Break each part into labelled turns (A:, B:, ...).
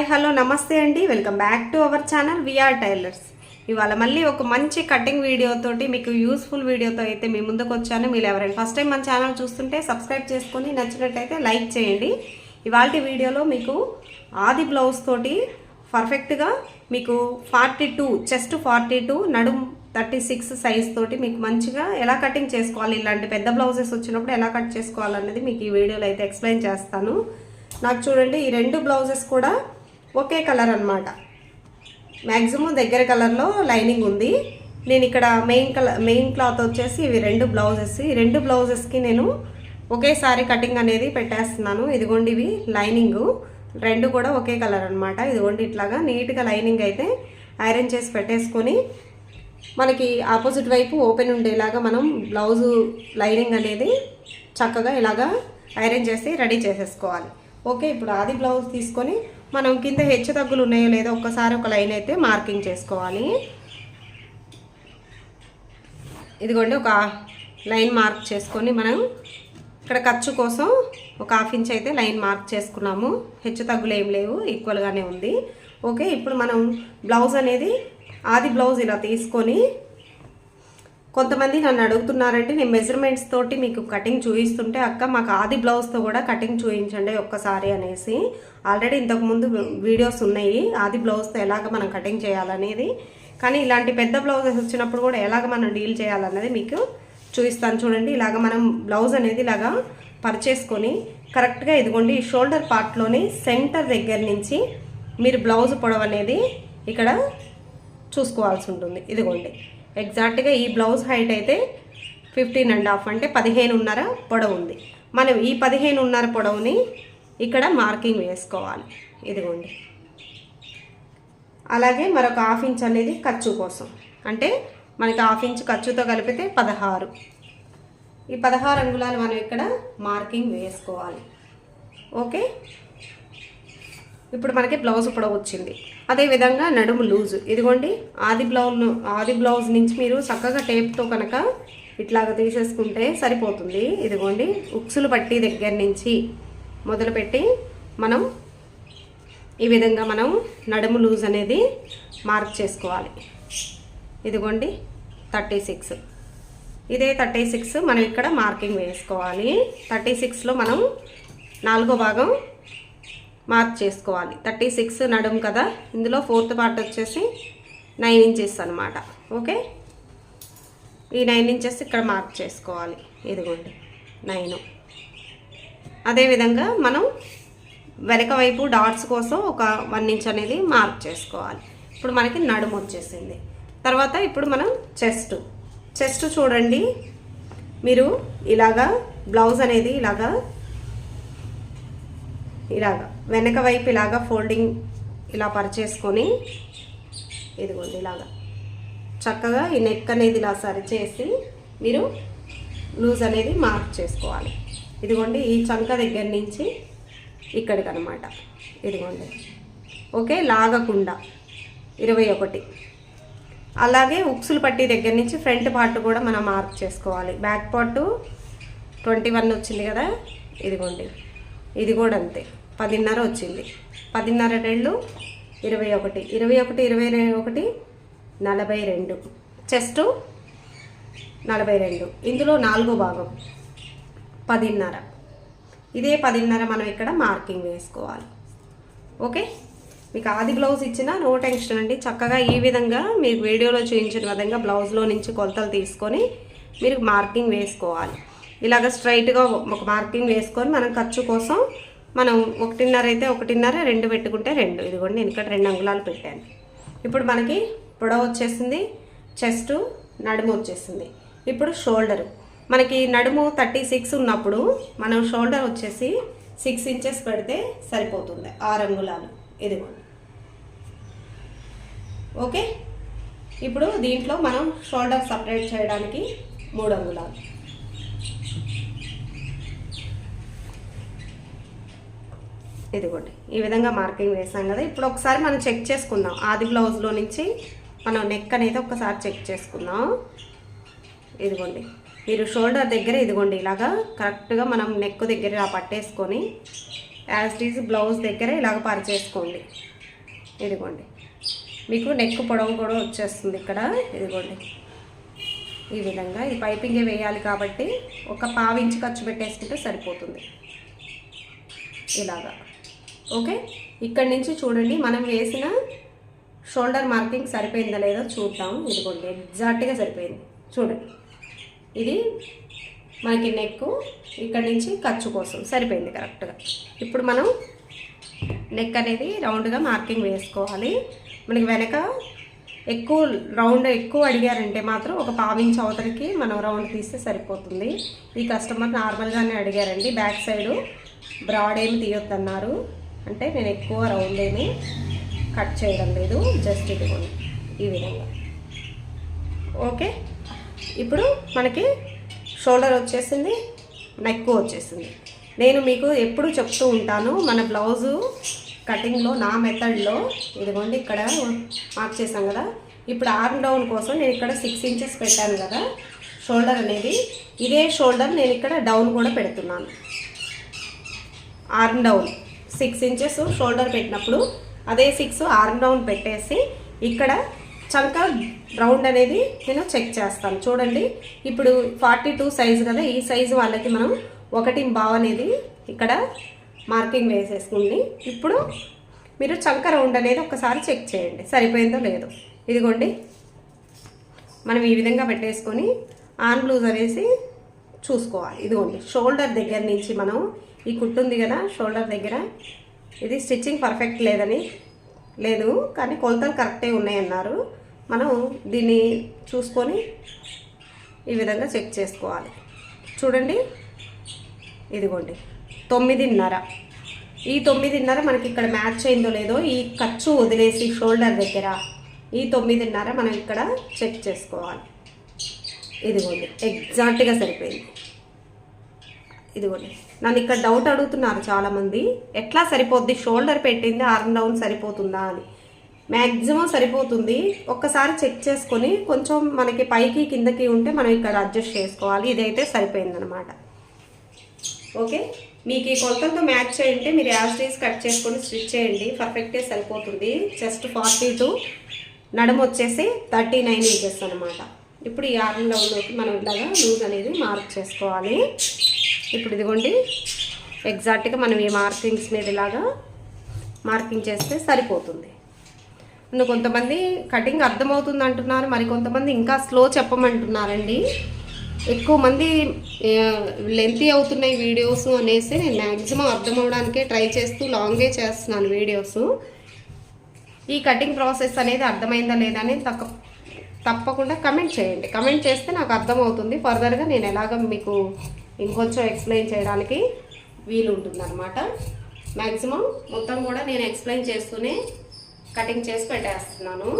A: Hi hello నమస్తే అండి. Welcome back to our channel VR tailors. ఇవాళ మళ్ళీ ఒక మంచి కటింగ్ వీడియోతోటి మీకు యూస్ఫుల్ వీడియోతో అయితే మీ ముందుకు వచ్చాను. మీరు ఎవరైనా ఫస్ట్ టైం మన ఛానల్ చూస్తుంటే సబ్స్క్రైబ్ చేసుకొని నచ్చినట్టయితే లైక్ చేయండి. ఇవాళ వీడియోలో మీకు ఆది బ్లౌజ్ తోటి పర్ఫెక్ట్గా మీకు forty two chest forty two నడుం థర్టీ సిక్స్ సైజ్ తోటి మీకు మంచిగా ఎలా కటింగ్ చేసుకోవాలి ఇలాంటి పెద్ద బ్లౌజెస్ వచ్చినప్పుడు ఎలా కట్ చేసుకోవాలనేది మీకు ఈ వీడియోలో అయితే ఎక్స్ప్లెయిన్ చేస్తాను. నాకు చూడండి ఈ రెండు బ్లౌజెస్ కూడా ఒకే కలర్ అన్నమాట. మ్యాక్సిమం దగ్గర కలర్లో లైనింగ్ ఉంది. నేను ఇక్కడ మెయిన్ కలర్ మెయిన్ క్లాత్ వచ్చేసి ఇవి రెండు బ్లౌజెస్. ఈ రెండు బ్లౌజెస్కి నేను ఒకేసారి కటింగ్ అనేది పెట్టేస్తున్నాను. ఇదిగోండి ఇవి లైనింగ్. రెండు కూడా ఒకే కలర్ అనమాట ఇదిగోండి ఇట్లాగా నీట్గా లైనింగ్ అయితే ఐరన్ చేసి పెట్టేసుకొని మనకి ఆపోజిట్ వైపు ఓపెన్ ఉండేలాగా మనం బ్లౌజు లైనింగ్ అనేది చక్కగా ఇలాగా ఐరన్ చేసి రెడీ చేసేసుకోవాలి. ఓకే ఇప్పుడు ఆది బ్లౌజ్ తీసుకొని మనం కింద హెచ్చు తగ్గులు ఉన్నాయో లేదో ఒక్కసారి ఒక లైన్ అయితే మార్కింగ్ చేసుకోవాలి. ఇదిగోండి ఒక లైన్ మార్క్ చేసుకొని మనం ఇక్కడ ఖర్చు కోసం ఒక హాఫ్ ఇంచ్ అయితే లైన్ మార్క్ చేసుకున్నాము. హెచ్చు తగ్గులు ఏం లేవు ఈక్వల్గానే ఉంది. ఓకే ఇప్పుడు మనం బ్లౌజ్ అనేది ఆది బ్లౌజ్ ఇలా తీసుకొని కొంతమంది నన్ను అడుగుతున్నారంటే నేను మెజర్మెంట్స్ తోటి మీకు కటింగ్ చూపిస్తుంటే అక్క మాకు ఆది బ్లౌజ్తో కూడా కటింగ్ చూపించండి ఒక్కసారి అనేసి. ఆల్రెడీ ఇంతకుముందు వీడియోస్ ఉన్నాయి ఆది బ్లౌజ్తో ఎలాగ మనం కటింగ్ చేయాలనేది. కానీ ఇలాంటి పెద్ద బ్లౌజెస్ వచ్చినప్పుడు కూడా ఎలాగ మనం డీల్ చేయాలన్నది మీకు చూపిస్తాను చూడండి. ఇలాగ మనం బ్లౌజ్ అనేది ఇలాగా పరిచేసుకొని కరెక్ట్గా ఇదిగోండి ఈ షోల్డర్ పార్ట్లోని సెంటర్ దగ్గర నుంచి మీరు బ్లౌజ్ పొడవు అనేది ఇక్కడ చూసుకోవాల్సి ఉంటుంది. ఇదిగోండి. ఎగ్జాక్ట్గా ఈ బ్లౌజ్ హైట్ అయితే ఫిఫ్టీన్ అండ్ హాఫ్ అంటే పదిహేనున్నర పొడవు ఉంది. మనం ఈ పదిహేనున్నర పొడవుని ఇక్కడ మార్కింగ్ వేసుకోవాలి. ఇదిగోండి. అలాగే మరొక హాఫ్ ఇంచ్ అనేది ఖర్చు కోసం. అంటే మనకి హాఫ్ ఇంచ్ ఖర్చుతో కలిపితే పదహారు. ఈ పదహారు అంగుళాలు మనం ఇక్కడ మార్కింగ్ వేసుకోవాలి. ఓకే ఇప్పుడు మనకి బ్లౌజ్ పొడవు వచ్చింది. అదేవిధంగా నడుము లూజు. ఇదిగోండి ఆది బ్లౌజ్ ఆది బ్లౌజ్ నుంచి మీరు చక్కగా టేప్తో కనుక ఇట్లాగ తీసేసుకుంటే సరిపోతుంది. ఇదిగోండి ఉక్సులు పట్టి దగ్గర నుంచి మొదలుపెట్టి మనం ఈ విధంగా మనం నడుము లూజ్ అనేది మార్క్ చేసుకోవాలి. ఇదిగోండి థర్టీ సిక్స్. ఇదే థర్టీ సిక్స్ మనం ఇక్కడ మార్కింగ్ వేసుకోవాలి. థర్టీ సిక్స్లో మనం నాలుగో భాగం మార్క్ చేసుకోవాలి. థర్టీ సిక్స్ నడుము కదా? ఇందులో ఫోర్త్ పార్ట్ వచ్చేసి నైన్ ఇంచెస్ అనమాట ఓకే? ఈ నైన్ ఇంచెస్ ఇక్కడ మార్క్ చేసుకోవాలి. ఇదిగోండి. నైన్. అదేవిధంగా మనం వెనక వైపు డాట్స్ కోసం ఒక వన్ ఇంచ్ అనేది మార్క్ చేసుకోవాలి. ఇప్పుడు మనకి నడుము వచ్చేసింది. తర్వాత ఇప్పుడు మనం చెస్ట్. చెస్ట్ చూడండి. మీరు ఇలాగా బ్లౌజ్ అనేది ఇలాగా ఇలాగా వెనక వైపు ఇలాగా ఫోల్డింగ్ ఇలా పరిచేసుకొని ఇదిగోండి ఇలాగా చక్కగా ఈ నెక్ అనేది ఇలా సరిచేసి మీరు లూజ్ అనేది మార్క్ చేసుకోవాలి. ఇదిగోండి ఈ చంక దగ్గర నుంచి ఇక్కడికి అనమాట ఇదిగోండి. ఓకే? లాగకుండా. ఇరవై ఒకటి. అలాగే ఉక్సులు పట్టి దగ్గర నుంచి ఫ్రంట్ పార్ట్ కూడా మనం మార్క్ చేసుకోవాలి. బ్యాక్ పార్ట్ ట్వంటీ వన్ వచ్చింది కదా? ఇదిగోండి. ఇది కూడా అంతే. పదిన్నర వచ్చింది. పదిన్నర రెండు ఇరవై ఒకటి. ఇరవై ఒకటి ఇరవై ఒకటి నలభై రెండు. చెస్ట్ నలభై రెండు. ఇందులో నాలుగో భాగం. పదిన్నర. ఇదే పదిన్నర మనం ఇక్కడ మార్కింగ్ వేసుకోవాలి. ఓకే? మీకు ఆది బ్లౌజ్ ఇచ్చిన నో టెన్షన్ అండి. చక్కగా ఈ విధంగా మీరు వీడియోలో చూపించిన విధంగా బ్లౌజ్లో నుంచి కొలతలు తీసుకొని మీరు మార్కింగ్ వేసుకోవాలి. ఇలాగ స్ట్రైట్గా ఒక మార్కింగ్ వేసుకొని మనం ఖర్చు కోసం మనం ఒకటిన్నర అయితే ఒకటిన్నర రెండు పెట్టుకుంటే రెండు. ఇదిగోండి నేను ఇక్కడ రెండు అంగుళాలు పెట్టాను. ఇప్పుడు మనకి పొడవు వచ్చేసింది చెస్ట్ నడుము వచ్చేసింది. ఇప్పుడు షోల్డరు. మనకి నడుము థర్టీ సిక్స్ ఉన్నప్పుడు మనం షోల్డర్ వచ్చేసి సిక్స్ ఇంచెస్ పెడితే సరిపోతుంది ఆరు అంగుళాలు. ఇదిగోండి. ఓకే? ఇప్పుడు దీంట్లో మనం షోల్డర్ సపరేట్ చేయడానికి మూడు అంగుళాలు. ఇదిగోండి ఈ విధంగా మార్కింగ్ వేసాం కదా. ఇప్పుడు ఒకసారి మనం చెక్ చేసుకుందాం. ఆది బ్లౌజ్లో నుంచి మనం నెక్ అనేది ఒకసారి చెక్ చేసుకుందాం. ఇదిగోండి మీరు షోల్డర్ దగ్గర ఇదిగోండి ఇలాగా కరెక్ట్గా మనం నెక్ దగ్గర ఇలా పట్టేసుకొని యాజ్ ఈజ్ బ్లౌజ్ దగ్గర ఇలాగ పరిచేసుకోండి. ఇదిగోండి మీకు నెక్ పొడవు కూడా వచ్చేస్తుంది ఇక్కడ. ఇదిగోండి ఈ విధంగా ఈ పైపింగే వేయాలి కాబట్టి ఒక పావించి ఖర్చు పెట్టేసుకుంటే సరిపోతుంది. ఇలాగా. ఓకే? ఇక్కడి నుంచి చూడండి మనం వేసిన షోల్డర్ మార్కింగ్ సరిపోయిందా లేదో చూద్దాం. ఇదిగోండి ఎగ్జాక్ట్గా సరిపోయింది. చూడండి. ఇది మనకి నెక్ ఇక్కడ నుంచి ఖర్చు కోసం సరిపోయింది కరెక్ట్గా. ఇప్పుడు మనం నెక్ అనేది రౌండ్గా మార్కింగ్ వేసుకోవాలి. మనకి వెనక ఎక్కువ రౌండ్ ఎక్కువ అడిగారంటే మాత్రం ఒక పావించ్ అవతలకి మనం రౌండ్ తీస్తే సరిపోతుంది. ఈ కస్టమర్ నార్మల్గానే అడిగారండి బ్యాక్ సైడు బ్రాడ్ ఏమి తీయొద్దన్నారు. అంటే నేను ఎక్కువ రౌండ్ ఏమి కట్ చేయడం లేదు జస్ట్ ఇది ఈ విధంగా. ఓకే ఇప్పుడు మనకి షోల్డర్ వచ్చేసింది నెక్ వచ్చేసింది. నేను మీకు ఎప్పుడు చెప్తూ ఉంటాను మన బ్లౌజు కటింగ్లో నా మెథడ్లో ఇదిగోండి ఇక్కడ మార్క్ చేసాం కదా. ఇప్పుడు ఆర్మ్ డౌన్ కోసం నేను ఇక్కడ సిక్స్ ఇంచెస్ పెట్టాను కదా. షోల్డర్ అనేది ఇదే షోల్డర్ నేను ఇక్కడ డౌన్ కూడా పెడుతున్నాను. Arm down six inches shoulder పెట్టినప్పుడు అదే సిక్స్ ఆర్మ్ డౌన్ పెట్టేసి ఇక్కడ చంక రౌండ్ అనేది నేను చెక్ చేస్తాను. చూడండి ఇప్పుడు ఫార్టీ టూ సైజు కదా ఈ సైజు వాళ్ళకి మనం ఒకటి బావ్ అనేది ఇక్కడ మార్కింగ్ వేసేసుకుంది. ఇప్పుడు మీరు చంక రౌండ్ అనేది ఒకసారి చెక్ చేయండి. సరిపోయిందో లేదో. ఇదిగోండి మనం ఈ విధంగా పెట్టేసుకొని ఆన్ బ్లూజ్ అనేసి చూసుకోవాలి. ఇదిగోండి షోల్డర్ దగ్గర నుంచి మనం ఈ కుట్టుంది కదా షోల్డర్ దగ్గర. ఇది స్టిచ్చింగ్ పర్ఫెక్ట్ లేదని లేదు కానీ కొలతలు కరెక్టే ఉన్నాయన్నారు. మనం దీన్ని చూసుకొని ఈ విధంగా చెక్ చేసుకోవాలి. చూడండి ఇదిగోండి తొమ్మిదిన్నర. ఈ తొమ్మిదిన్నర మనకి ఇక్కడ మ్యాచ్ అయిందో లేదో ఈ ఖర్చు వదిలేసి షోల్డర్ దగ్గర ఈ తొమ్మిదిన్నర మనం ఇక్కడ చెక్ చేసుకోవాలి. ఇదిగోండి ఎగ్జాక్ట్గా సరిపోయింది. ఇదిగోండి నన్ను ఇక్కడ డౌట్ అడుగుతున్నారు చాలామంది. ఎట్లా సరిపోద్ది? షోల్డర్ పెట్టింది ఆర్మ్ డౌన్ సరిపోతుందా అని. మ్యాక్సిమం సరిపోతుంది. ఒక్కసారి చెక్ చేసుకొని కొంచెం మనకి పైకి కిందకి ఉంటే మనం ఇక్కడ అడ్జస్ట్ చేసుకోవాలి. ఇదైతే సరిపోయిందనమాట ఓకే? మీకు ఈ కొలతలతో మ్యాచ్ చేయంటే మీరు యాజ్టీస్ కట్ చేసుకొని స్టిచ్ చేయండి. పర్ఫెక్ట్గా సరిపోతుంది. జస్ట్ ఫార్టీ టూ నడుము వచ్చేసి థర్టీ నైన్ ఇంచెస్ అనమాట ఇప్పుడు ఈ ఆర్మ్ డౌన్లోకి మనం ఇలాగా లూజ్ అనేది మార్క్ చేసుకోవాలి. ఇప్పుడు ఇదిగోండి ఎగ్జాక్ట్గా మనం ఈ మార్కింగ్స్ మీద ఇలాగా మార్కింగ్ చేస్తే సరిపోతుంది. ఇంకా కొంతమంది కటింగ్ అర్థమవుతుంది అంటున్నారు మరి కొంతమంది ఇంకా స్లో చెప్పమంటున్నారండి. ఎక్కువ మంది లెంతీ అవుతున్నాయి వీడియోస్ అనేసి నేను మ్యాక్సిమం అర్థం అవడానికే ట్రై చేస్తూ లాంగే చేస్తున్నాను వీడియోస్. ఈ కటింగ్ ప్రాసెస్ అనేది అర్థమైందా లేదా అనేది తక్కువ తప్పకుండా కమెంట్ చేయండి. కమెంట్ చేస్తే నాకు అర్థమవుతుంది. ఫర్దర్గా నేను ఎలాగ మీకు ఇంకొంచెం ఎక్స్ప్లెయిన్ చేయడానికి వీలు ఉంటుంది అనమాట మ్యాక్సిమం మొత్తం కూడా నేను ఎక్స్ప్లెయిన్ చేస్తూనే కటింగ్ చేసి పెట్టేస్తున్నాను.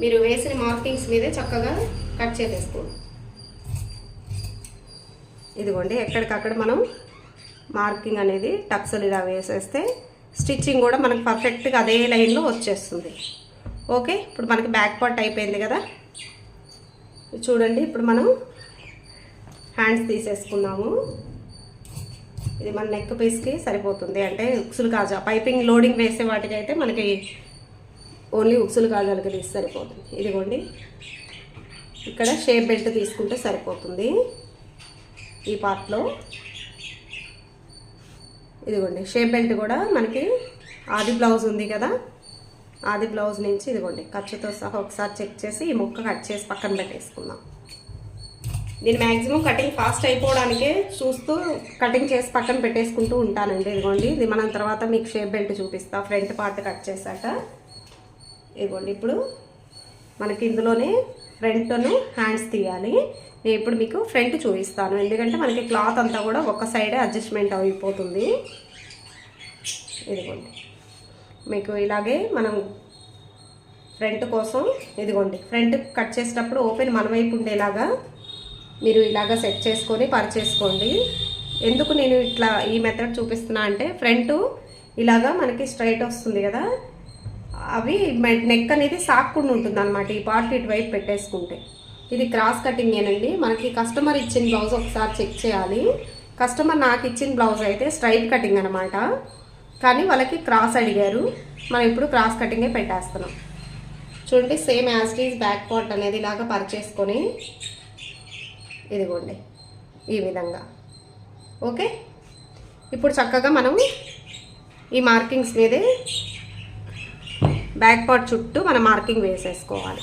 A: మీరు వేసిన మార్కింగ్స్ మీదే చక్కగా కట్ చేసేసుకోండి. ఇదిగోండి ఎక్కడికక్కడ మనం మార్కింగ్ అనేది టక్స్లు ఇలా వేసేస్తే స్టిచ్చింగ్ కూడా మనకు పర్ఫెక్ట్గా అదే లైన్లో వచ్చేస్తుంది. ఓకే ఇప్పుడు మనకి బ్యాక్ పార్ట్ అయిపోయింది కదా? చూడండి ఇప్పుడు మనం హ్యాండ్స్ తీసేసుకున్నాము. ఇది మన నెక్ పీస్కి సరిపోతుంది. అంటే ఉక్సులు కాజా పైపింగ్ లోడింగ్ వేసే వాటికైతే మనకి ఓన్లీ ఉక్సులు కాజాలకి తీసి సరిపోతుంది. ఇదిగోండి ఇక్కడ షేప్ బెల్ట్ తీసుకుంటే సరిపోతుంది. ఈ పార్ట్లో ఇదిగోండి షేప్ బెల్ట్ కూడా మనకి ఆది బ్లౌజ్ ఉంది కదా? అది బ్లౌజ్ నుంచి ఇదిగోండి ఖర్చుతో సహా ఒకసారి చెక్ చేసి ఈ ముక్క కట్ చేసి పక్కన పెట్టేసుకుందాం. నేను మ్యాక్సిమం కటింగ్ ఫాస్ట్ అయిపోవడానికే చూస్తూ కటింగ్ చేసి పక్కన పెట్టేసుకుంటూ ఉంటానండి. ఇదిగోండి ఇది మనం తర్వాత మీకు షేప్ బెల్ట్ చూపిస్తా ఫ్రంట్ పార్ట్ కట్ చేశాక. ఇదిగోండి ఇప్పుడు మనకి ఇందులోనే ఫ్రంట్ను హ్యాండ్స్ తీయాలి. నేను ఇప్పుడు మీకు ఫ్రంట్ చూపిస్తాను. ఎందుకంటే మనకి క్లాత్ అంతా కూడా ఒక సైడే అడ్జస్ట్మెంట్ అయిపోతుంది. ఇదిగోండి. మీకు ఇలాగే మనం ఫ్రంట్ కోసం ఇదిగోండి ఫ్రంట్ కట్ చేసేటప్పుడు ఓపెన్ మన వైపు ఉండేలాగా మీరు ఇలాగ సెట్ చేసుకొని పరిచేసుకోండి. ఎందుకు నేను ఇట్లా ఈ మెథడ్ చూపిస్తున్నా అంటే ఫ్రంట్ ఇలాగా మనకి స్ట్రైట్ వస్తుంది కదా అవి నెక్ అనేది సాక్కుండా ఉంటుంది అనమాట ఈ పార్ట్ ఇటువైపు పెట్టేసుకుంటే. ఇది క్రాస్ కటింగ్ ఏనండి. మనకి కస్టమర్ ఇచ్చిన బ్లౌజ్ ఒకసారి చెక్ చేయాలి. కస్టమర్ నాకు ఇచ్చిన బ్లౌజ్ అయితే స్ట్రైట్ కటింగ్ అనమాట కానీ వాళ్ళకి క్రాస్ అడిగారు. మనం ఇప్పుడు క్రాస్ కటింగే పెట్టేస్తున్నాం. చూడండి సేమ్ యాస్టీస్ బ్యాక్ పార్ట్ అనేది ఇలాగ పరిచేసుకొని ఇదిగోండి ఈ విధంగా. ఓకే? ఇప్పుడు చక్కగా మనం ఈ మార్కింగ్స్ మీదే బ్యాక్ పార్ట్ చుట్టూ మనం మార్కింగ్ వేసేసుకోవాలి.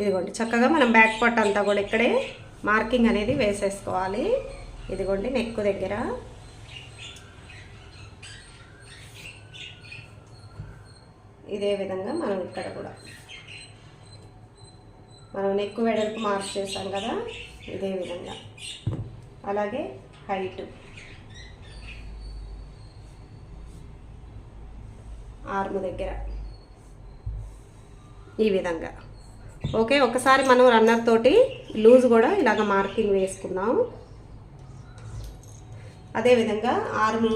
A: ఇదిగోండి చక్కగా మనం బ్యాక్ పార్ట్ అంతా కూడా ఇక్కడే మార్కింగ్ అనేది వేసేసుకోవాలి. ఇదిగోండి నెక్ దగ్గర. ఇదే విధంగా మనం ఇక్కడ కూడా. మనం నెక్ వెడల్పు మార్క్ చేసాం కదా ఇదే విధంగా. అలాగే హైట్. ఆర్మ్ దగ్గర. ఈ విధంగా. ఓకే ఒకసారి మనం రన్నర్ తోటి లూజ్ కూడా ఇలాగ మార్కింగ్ వేసుకుందాం. అదేవిధంగా ఆర్మ్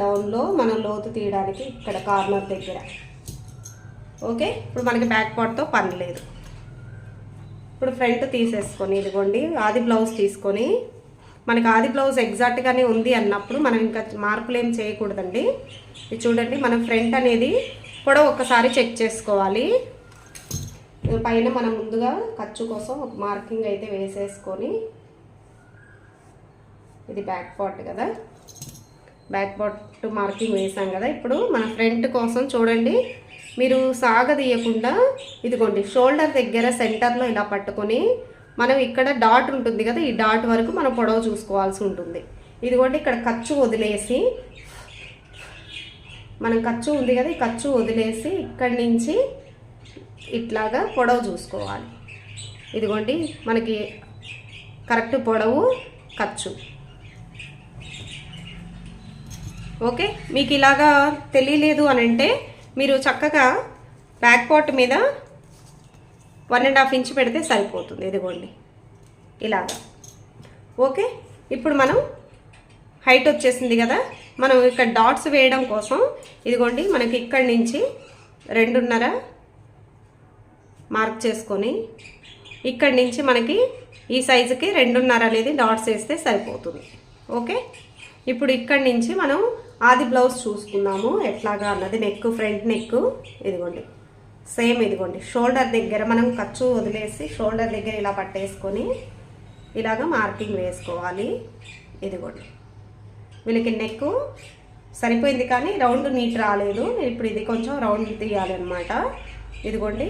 A: డౌన్లో మనం లోతు తీయడానికి ఇక్కడ కార్నర్ దగ్గర. ఓకే? ఇప్పుడు మనకి బ్యాక్ పార్ట్తో పని లేదు. ఇప్పుడు ఫ్రంట్ తీసేసుకొని ఇదిగోండి ఆది బ్లౌజ్ తీసుకొని మనకి ఆది బ్లౌజ్ ఎగ్జాక్ట్గానే ఉంది అన్నప్పుడు మనం ఇంకా మార్పులు ఏం చేయకూడదండి. ఇది చూడండి మనం ఫ్రంట్ అనేది కూడా ఒకసారి చెక్ చేసుకోవాలి. పైన మనం ముందుగా ఖర్చు కోసం ఒక మార్కింగ్ అయితే వేసేసుకొని ఇది బ్యాక్ పార్ట్ కదా. బ్యాక్ పార్ట్ మార్కింగ్ వేసాం కదా. ఇప్పుడు మన ఫ్రంట్ కోసం చూడండి. మీరు సాగదీయకుండా ఇదిగోండి షోల్డర్ దగ్గర సెంటర్లో ఇలా పట్టుకొని మనం ఇక్కడ డాట్ ఉంటుంది కదా ఈ డాట్ వరకు మనం పొడవు చూసుకోవాల్సి ఉంటుంది. ఇదిగోండి ఇక్కడ ఖర్చు వదిలేసి మనం ఖర్చు ఉంది కదా ఈ ఖర్చు వదిలేసి ఇక్కడి నుంచి ఇట్లాగా పొడవు చూసుకోవాలి. ఇదిగోండి మనకి కరెక్ట్ పొడవు ఖర్చు. ఓకే? మీకు ఇలాగా తెలియలేదు అని అంటే మీరు చక్కగా బ్యాక్ పార్ట్ మీద వన్ అండ్ హాఫ్ ఇంచ్ పెడితే సరిపోతుంది. ఇదిగోండి. ఇలాగా. ఓకే? ఇప్పుడు మనం హైట్ వచ్చేసింది కదా? మనం ఇక్కడ డాట్స్ వేయడం కోసం ఇదిగోండి మనకి ఇక్కడి నుంచి రెండున్నర మార్క్ చేసుకొని ఇక్కడి నుంచి మనకి ఈ సైజుకి రెండున్నర అనేది డాట్స్ వేస్తే సరిపోతుంది. ఓకే? ఇప్పుడు ఇక్కడి నుంచి మనం ఆది బ్లౌజ్ చూసుకుందాము. ఎట్లాగా అన్నది నెక్ ఫ్రంట్ నెక్ ఇదిగోండి. సేమ్ ఇదిగోండి. షోల్డర్ దగ్గర మనం ఖర్చు వదిలేసి షోల్డర్ దగ్గర ఇలా పట్టేసుకొని ఇలాగ మార్కింగ్ వేసుకోవాలి. ఇదిగోండి. వీళ్ళకి నెక్ సరిపోయింది కానీ రౌండ్ నీట్ రాలేదు. ఇప్పుడు ఇది కొంచెం రౌండ్ తీయాలి అనమాట ఇదిగోండి.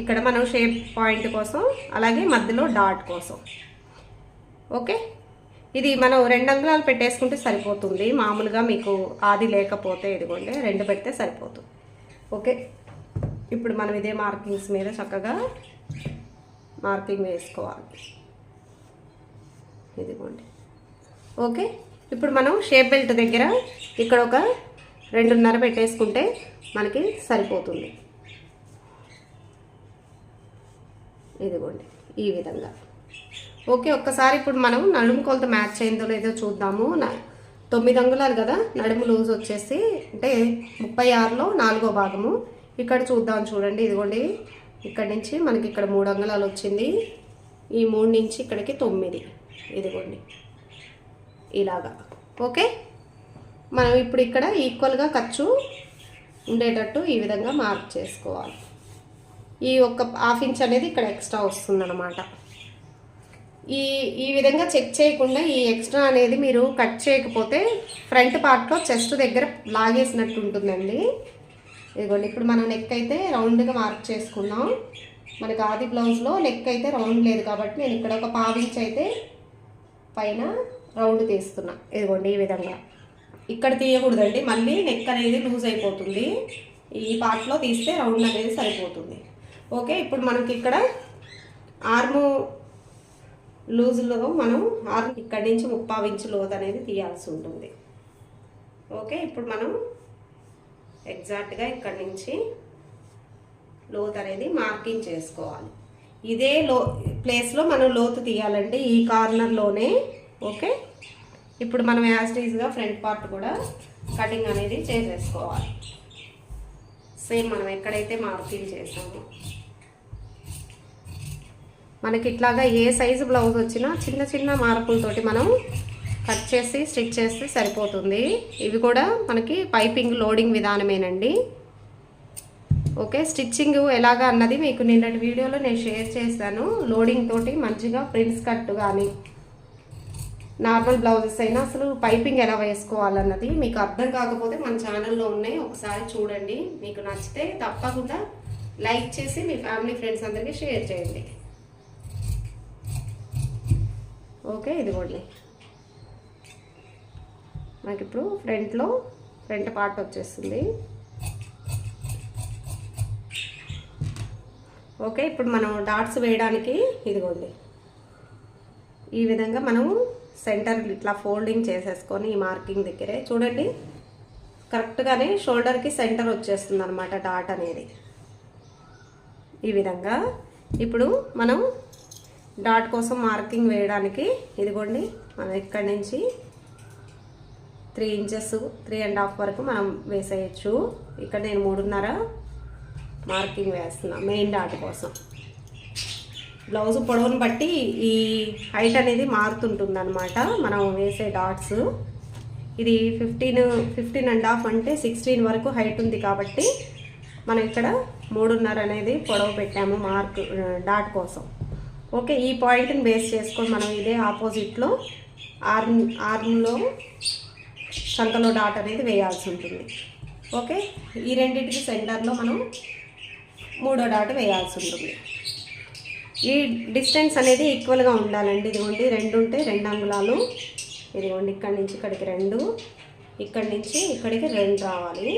A: ఇక్కడ మనం షేప్ పాయింట్ కోసం అలాగే మధ్యలో డాట్ కోసం. ఓకే ఇది మనం రెండు అంగుళాలు పెట్టేసుకుంటే సరిపోతుంది. మామూలుగా మీకు ఆది లేకపోతే ఇదిగోండి రెండు పెడితే సరిపోతుంది ఓకే? ఇప్పుడు మనం ఇదే మార్కింగ్స్ మీద చక్కగా మార్కింగ్ వేసుకోవాలి. ఇదిగోండి. ఓకే? ఇప్పుడు మనం షేప్ బెల్ట్ దగ్గర ఇక్కడ ఒక రెండున్నర పెట్టేసుకుంటే మనకి సరిపోతుంది. ఇదిగోండి. ఈ విధంగా. ఓకే ఒక్కసారి ఇప్పుడు మనం నడుము కొలత మ్యాచ్ అయిందో లేదో చూద్దాము తొమ్మిది అంగుళాలు కదా నడుము లూజ్ వచ్చేసి అంటే ముప్పై ఆరులో నాలుగో భాగము. ఇక్కడ చూద్దాం చూడండి ఇదిగోండి. ఇక్కడ నుంచి మనకి ఇక్కడ మూడు అంగుళాలు వచ్చింది. ఈ మూడు నుంచి ఇక్కడికి తొమ్మిది. ఇదిగోండి. ఇలాగా. ఓకే? మనం ఇప్పుడు ఇక్కడ ఈక్వల్గా ఖర్చు ఉండేటట్టు ఈ విధంగా మార్క్ చేసుకోవాలి. ఈ ఒక్క హాఫ్ ఇంచ్ అనేది ఇక్కడ ఎక్స్ట్రా వస్తుందన్నమాట. ఈ ఈ విధంగా చెక్ చేయకుండా ఈ ఎక్స్ట్రా అనేది మీరు కట్ చేయకపోతే ఫ్రంట్ పార్ట్లో చెస్ట్ దగ్గర లాగేసినట్టు ఉంటుందండి. ఇదిగోండి ఇప్పుడు మనం నెక్ అయితే రౌండ్గా మార్క్ చేసుకున్నాం మనకి ఆది బ్లౌజ్లో నెక్ అయితే రౌండ్ లేదు కాబట్టి నేను ఇక్కడ ఒక పావించి అయితే పైన రౌండ్ తీస్తున్నా. ఇదిగోండి ఈ విధంగా. ఇక్కడ తీయకూడదండి మళ్ళీ నెక్ అనేది లూజ్ అయిపోతుంది. ఈ పార్ట్లో తీస్తే రౌండ్ అనేది సరిపోతుంది. ఓకే ఇప్పుడు మనకి ఇక్కడ ఆర్ము లూజ్లో మనం ఆరు ఇక్కడి నుంచి ముప్పావు ఇంచు లోతు అనేది తీయాల్సి ఉంటుంది. ఓకే ఇప్పుడు మనం ఎగ్జాక్ట్గా ఇక్కడి నుంచి లోత్ అనేది మార్కింగ్ చేసుకోవాలి. ఇదే లో ప్లేస్లో మనం లోతు తీయాలంటే ఈ కార్నర్లోనే ఓకే? ఇప్పుడు మనం యాజ్టీజ్గా ఫ్రంట్ పార్ట్ కూడా కటింగ్ అనేది చేసేసుకోవాలి. సేమ్ మనం ఎక్కడైతే మార్కింగ్ చేసామో. మనకి ఇట్లాగా ఏ సైజు బ్లౌజ్ వచ్చినా చిన్న చిన్న మార్పులతోటి మనం కట్ చేసి స్టిచ్ చేస్తే సరిపోతుంది. ఇవి కూడా మనకి పైపింగ్ లోడింగ్ విధానమేనండి. ఓకే స్టిచ్చింగ్ ఎలాగా అన్నది మీకు నిన్నటి వీడియోలో నేను షేర్ చేశాను. లోడింగ్ తోటి మంచిగా ప్రింట్స్ కట్ కానీ నార్మల్ బ్లౌజెస్ అయినా అసలు పైపింగ్ ఎలా వేసుకోవాలన్నది మీకు అర్థం కాకపోతే మన ఛానల్లో ఉన్నాయి. ఒకసారి చూడండి. మీకు నచ్చితే తప్పకుండా లైక్ చేసి మీ ఫ్యామిలీ ఫ్రెండ్స్ అందరికీ షేర్ చేయండి. ఓకే ఇదిగోండి. మనకి ఇప్పుడు ఫ్రంట్లో ఫ్రంట్ పార్ట్ వచ్చేస్తుంది. ఓకే ఇప్పుడు మనం డాట్స్ వేయడానికి ఇదిగోండి. ఈ విధంగా మనం సెంటర్ ఇట్లా ఫోల్డింగ్ చేసేసుకొని ఈ మార్కింగ్ దగ్గరే చూడండి. కరెక్ట్గానే షోల్డర్కి సెంటర్ వచ్చేస్తుంది అనమాట డాట్ అనేది. ఈ విధంగా ఇప్పుడు మనం డాట్ కోసం మార్కింగ్ వేయడానికి ఇదిగోండి మనం ఇక్కడి నుంచి three inches three and half వరకు మనం వేసేయచ్చు. ఇక్కడ నేను మూడున్నర మార్కింగ్ వేస్తున్నా మెయిన్ డాట్ కోసం. బ్లౌజ్ పొడవును బట్టి ఈ హైట్ అనేది మారుతుంటుంది అనమాట మనం వేసే డాట్స్ ఇది ఫిఫ్టీన్ ఫిఫ్టీన్ అండ్ హాఫ్ అంటే సిక్స్టీన్ వరకు హైట్ ఉంది కాబట్టి మనం ఇక్కడ మూడున్నర అనేది పొడవు పెట్టాము మార్క్ డాట్ కోసం. ఓకే ఈ పాయింట్ని బేస్ చేసుకొని మనం ఇదే ఆపోజిట్లో ఆర్మ్ ఆర్మ్లో సంతలో డాట్ అనేది వేయాల్సి ఉంటుంది. ఓకే ఈ రెండింటికి సెంటర్లో మనం మూడో డాట్ వేయాల్సి ఉంటుంది. ఈ డిస్టెన్స్ అనేది ఈక్వల్గా ఉండాలండి. ఇదిగోండి రెండు ఉంటే రెండు అంగుళాలు. ఇదిగోండి ఇక్కడి నుంచి ఇక్కడికి రెండు ఇక్కడి నుంచి ఇక్కడికి రెండు రావాలి.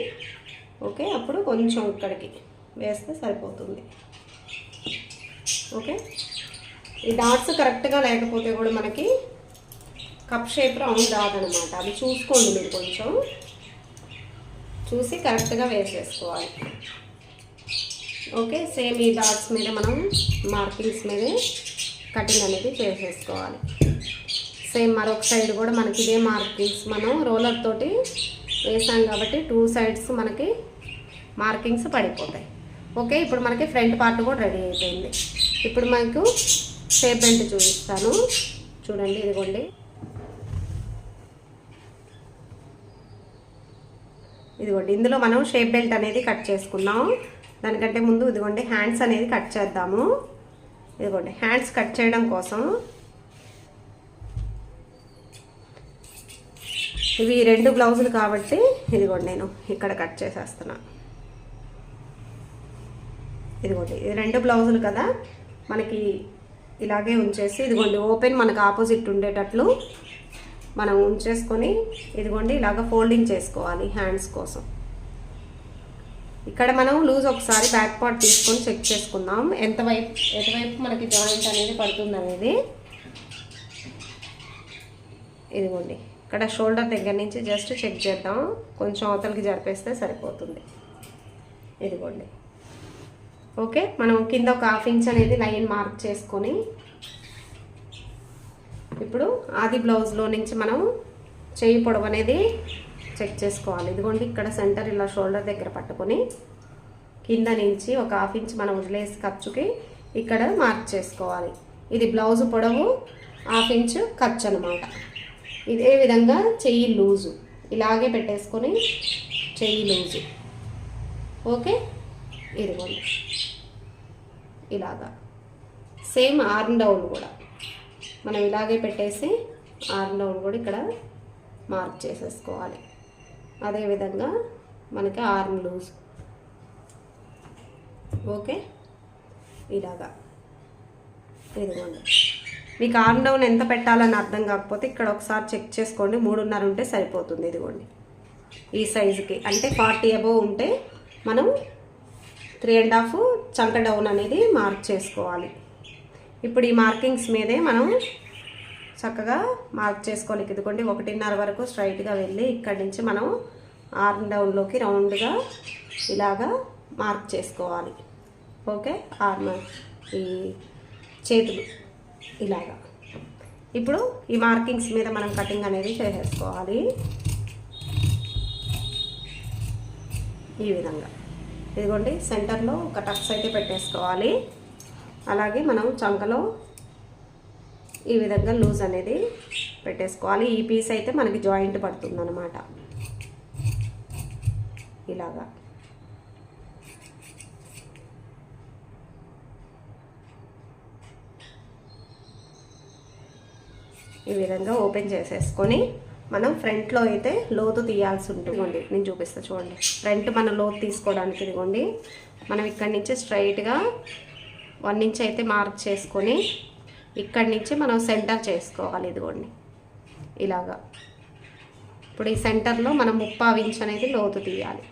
A: ఓకే అప్పుడు కొంచెం ఇక్కడికి వేస్తే సరిపోతుంది. ఓకే ఈ డాట్స్ కరెక్ట్గా లేకపోతే కూడా మనకి కప్ షేప్ రౌండ్ రాదనమాట. అది చూసుకోండి మీరు కొంచెం. చూసి కరెక్ట్గా వేసేసుకోవాలి ఓకే సేమ్ ఈ డాట్స్ మీద మనం మార్కింగ్స్ మీదే కటింగ్ అనేది చేసేసుకోవాలి సేమ్ మరొక సైడ్ కూడా మనకి ఇదే మార్కింగ్స్ మనం రోలర్ తోటి వేసాం కాబట్టి టూ సైడ్స్ మనకి మార్కింగ్స్ పడిపోతాయి. ఓకే ఇప్పుడు మనకి ఫ్రంట్ పార్ట్ కూడా రెడీ అయిపోయింది. ఇప్పుడు మనకు షేప్ బెల్ట్ చూపిస్తాను. చూడండి ఇదిగోండి. ఇదిగోండి ఇందులో మనం షేప్ బెల్ట్ అనేది కట్ చేసుకున్నాం. దానికంటే ముందు ఇదిగోండి హ్యాండ్స్ అనేది కట్ చేద్దాము. ఇదిగోండి హ్యాండ్స్ కట్ చేయడం కోసం ఇవి రెండు బ్లౌజులు కాబట్టి ఇదిగోండి నేను ఇక్కడ కట్ చేసేస్తున్నా. ఇదిగోండి ఇది రెండు బ్లౌజులు కదా. మనకి ఇలాగే ఉంచేసి ఇదిగోండి ఓపెన్ మనకు ఆపోజిట్ ఉండేటట్లు మనం ఉంచేసుకొని ఇదిగోండి ఇలాగ ఫోల్డింగ్ చేసుకోవాలి హ్యాండ్స్ కోసం. ఇక్కడ మనం లూజ్ ఒకసారి బ్యాక్ పార్ట్ తీసుకొని చెక్ చేసుకుందాం. ఎంత వైపు ఎటువైపు మనకి జాయింట్ అనేది పడుతుంది అనేది. ఇదిగోండి ఇక్కడ షోల్డర్ దగ్గర నుంచి జస్ట్ చెక్ చేద్దాం. కొంచెం అవతలకి జరిపేస్తే సరిపోతుంది. ఇదిగోండి. ఓకే? మనం కింద ఒక హాఫ్ ఇంచ్ అనేది లైన్ మార్క్ చేసుకొని ఇప్పుడు ఆది బ్లౌజ్లో నుంచి మనం చేయి పొడవు అనేది చెక్ చేసుకోవాలి. ఇదిగోండి ఇక్కడ సెంటర్ ఇలా షోల్డర్ దగ్గర పట్టుకొని కింద నుంచి ఒక హాఫ్ ఇంచ్ మనం వదిలేసి ఖర్చుకి ఇక్కడ మార్క్ చేసుకోవాలి. ఇది బ్లౌజ్ పొడవు హాఫ్ ఇంచ్ ఖర్చు అనమాట ఇదే విధంగా? చెయ్యి లూజు. ఇలాగే పెట్టేసుకొని చెయ్యి లూజు. ఓకే? ఇదిగోండి ఇలాగా. సేమ్ ఆర్మ్ డౌన్ కూడా. మనం ఇలాగే పెట్టేసి ఆర్మ్ డౌన్ కూడా ఇక్కడ మార్క్ చేసేసుకోవాలి. అదేవిధంగా మనకి ఆర్మ్ లూజ్. ఓకే? ఇలాగా. ఇదిగోండి. మీకు ఆర్మ్ డౌన్ ఎంత పెట్టాలని అర్థం కాకపోతే ఇక్కడ ఒకసారి చెక్ చేసుకోండి. మూడున్నర ఉంటే సరిపోతుంది. ఇదిగోండి. ఈ సైజుకి. అంటే ఫార్టీ అబోవ్ ఉంటే మనం త్రీ అండ్ హాఫ్ చంక డౌన్ అనేది మార్క్ చేసుకోవాలి. ఇప్పుడు ఈ మార్కింగ్స్ మీదే మనం చక్కగా మార్క్ చేసుకోవాలి. ఇదిగోండి ఒకటిన్నర వరకు స్ట్రైట్గా వెళ్ళి ఇక్కడి నుంచి మనం ఆర్మ్ డౌన్లోకి రౌండ్గా ఇలాగా మార్క్ చేసుకోవాలి. ఓకే? ఆర్మ్ ఈ చేతులు ఇలాగా. ఇప్పుడు ఈ మార్కింగ్స్ మీద మనం కటింగ్ అనేది చేసేసుకోవాలి. ఈ విధంగా. ఇదిగోండి సెంటర్లో ఒక టక్స్ అయితే పెట్టేసుకోవాలి. అలాగే మనం చంకలో ఈ విధంగా లూజ్ అనేది పెట్టేసుకోవాలి. ఈ పీస్ అయితే మనకి జాయింట్ పడుతుంది అనమాట ఇలాగా. ఈ విధంగా ఓపెన్ చేసేసుకొని మనం ఫ్రంట్లో అయితే లోతు తీయాల్సి ఉంటుంది నేను చూపిస్తాను చూడండి. ఫ్రంట్ మనం లోతు తీసుకోవడానికి ఇదిగోండి. మనం ఇక్కడి నుంచి స్ట్రైట్గా వన్ ఇంచ్ అయితే మార్క్ చేసుకొని ఇక్కడి నుంచి మనం సెంటర్ చేసుకోవాలి ఇదిగోండి. ఇలాగా. ఇప్పుడు ఈ సెంటర్లో మనం ముప్పావు ఇంచ్ అనేది లోతు తీయాలి.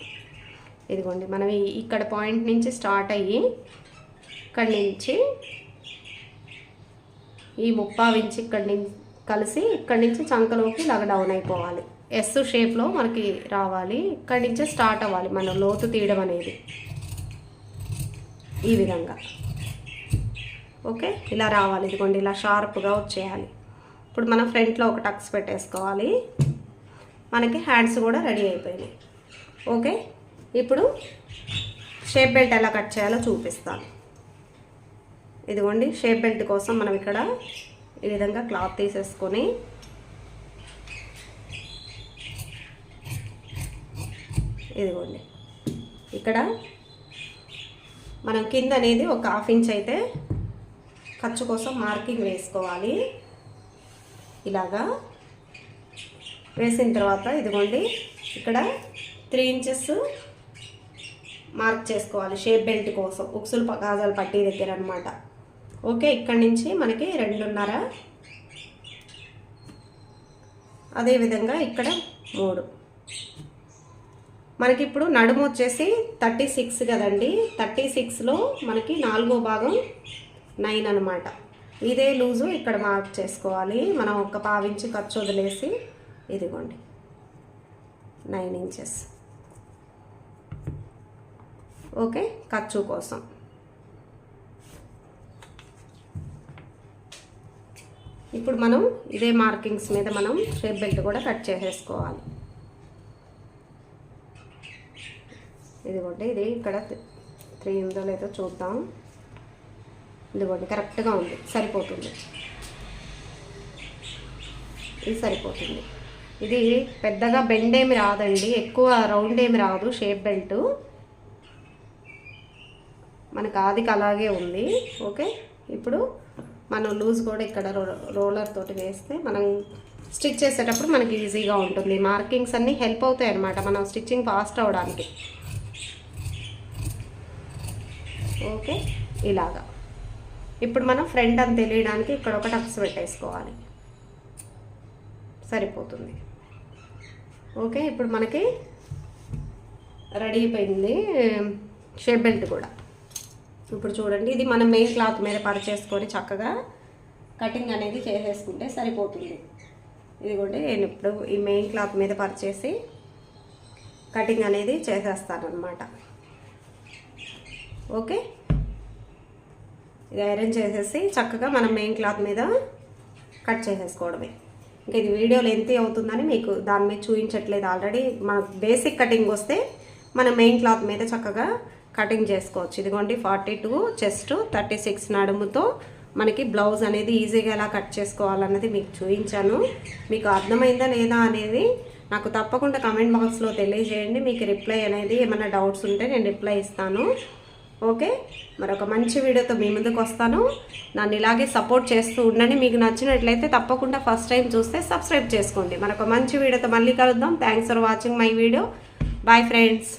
A: ఇదిగోండి. మనం ఇక్కడ పాయింట్ నుంచి స్టార్ట్ అయ్యి ఇక్కడి నుంచి ఈ ముప్పావు ఇంచ్ ఇక్కడి నుంచి కలిసి ఇక్కడి నుంచి చంకలోకి ఇలాగ డౌన్ అయిపోవాలి. ఎస్ షేప్లో మనకి రావాలి. ఇక్కడి నుంచే స్టార్ట్ అవ్వాలి. మనం లోతు తీయడం అనేది. ఈ విధంగా. ఓకే ఇలా రావాలి. ఇదిగోండి ఇలా షార్ప్గా వచ్చేయాలి. ఇప్పుడు మనం ఫ్రంట్లో ఒక టక్స్ పెట్టేసుకోవాలి. మనకి హ్యాండ్స్ కూడా రెడీ అయిపోయినాయి. ఓకే ఇప్పుడు షేప్ బెల్ట్ ఎలా కట్ చేయాలో చూపిస్తాను. ఇదిగోండి షేప్ బెల్ట్ కోసం మనం ఇక్కడ ఈ విధంగా క్లాత్ తీసేసుకొని ఇదిగోండి. ఇక్కడ మనం కింద అనేది ఒక హాఫ్ ఇంచ్ అయితే ఖర్చు కోసం మార్కింగ్ వేసుకోవాలి. ఇలాగా వేసిన తర్వాత ఇదిగోండి ఇక్కడ త్రీ ఇంచెస్ మార్క్ చేసుకోవాలి షేప్ బెల్ట్ కోసం ఉక్సులు గాజాలు పట్టీ దగ్గర అనమాట ఓకే ఇక్కడి నుంచి మనకి రెండున్నర. అదేవిధంగా ఇక్కడ మూడు. మనకి ఇప్పుడు నడుము వచ్చేసి థర్టీ సిక్స్ కదండి. థర్టీ సిక్స్లో మనకి నాలుగో భాగం నైన్ అనమాట ఇదే లూజు ఇక్కడ మార్క్ చేసుకోవాలి. మనం ఒక పావించి ఖర్చు వదిలేసి ఇదిగోండి. Nine inches. ఓకే ఖర్చు కోసం. ఇప్పుడు మనం ఇదే మార్కింగ్స్ మీద మనం షేప్ బెల్ట్ కూడా కట్ చేసేసుకోవాలి. ఇదిగోండి ఇది ఇక్కడ త్రీ ఉందో లేదో చూద్దాం. ఇదిగోండి కరెక్ట్గా ఉంది సరిపోతుంది. ఇది సరిపోతుంది. ఇది పెద్దగా బెండ్ ఏమి రాదండి ఎక్కువ రౌండ్ ఏమి రాదు షేప్ బెల్ట్. మనకు ఆదికి అలాగే ఉంది ఓకే? ఇప్పుడు మనం లూజ్ కూడా ఇక్కడ రో- రోలర్ తోటి వేస్తే మనం స్టిచ్ చేసేటప్పుడు మనకి ఈజీగా ఉంటుంది. మార్కింగ్స్ అన్నీ హెల్ప్ అవుతాయి అన్నమాట మనం స్టిచ్చింగ్ ఫాస్ట్ అవడానికి. ఓకే ఇలాగా. ఇప్పుడు మనం ఫ్రంట్ అని తెలియడానికి ఇక్కడ ఒక టక్స్ పెట్టేసుకోవాలి. సరిపోతుంది. ఓకే ఇప్పుడు మనకి రెడీ అయిపోయింది షేప్ బెల్ట్ కూడా. ఇప్పుడు చూడండి ఇది మనం మెయిన్ క్లాత్ మీద పరిచేసుకొని చక్కగా కటింగ్ అనేది చేసేసుకుంటే సరిపోతుంది. ఇదిగోండి నేను ఇప్పుడు ఈ మెయిన్ క్లాత్ మీద పరిచేసి కటింగ్ అనేది చేసేస్తాను ఓకే? ఇది ఐరన్ చేసేసి చక్కగా మనం మెయిన్ క్లాత్ మీద కట్ చేసేసుకోవడమే. ఇంకా ఇది వీడియో లెంత్ అవుతుందని మీకు దాని మీద చూపించట్లేదు ఆల్రెడీ మన బేసిక్ కటింగ్ వస్తే మన మెయిన్ క్లాత్ మీద చక్కగా కటింగ్ చేసుకోవచ్చు. ఇదిగోండి forty two chest thirty six నడుముతో మనకి బ్లౌజ్ అనేది ఈజీగా ఎలా కట్ చేసుకోవాలన్నది మీకు చూపించాను. మీకు అర్థమైందా లేదా అనేది నాకు తప్పకుండా కమెంట్ బాక్స్లో తెలియజేయండి. మీకు రిప్లై అనేది ఏమైనా డౌట్స్ ఉంటే నేను రిప్లై ఇస్తాను. ఓకే? మరొక మంచి వీడియోతో మీ ముందుకు వస్తాను. నన్ను ఇలాగే సపోర్ట్ చేస్తూ ఉండండి. మీకు నచ్చినట్లయితే తప్పకుండా ఫస్ట్ టైం చూస్తే సబ్స్క్రైబ్ చేసుకోండి. మరొక మంచి వీడియోతో మళ్ళీ కలుద్దాం. Thanks for watching my video bye friends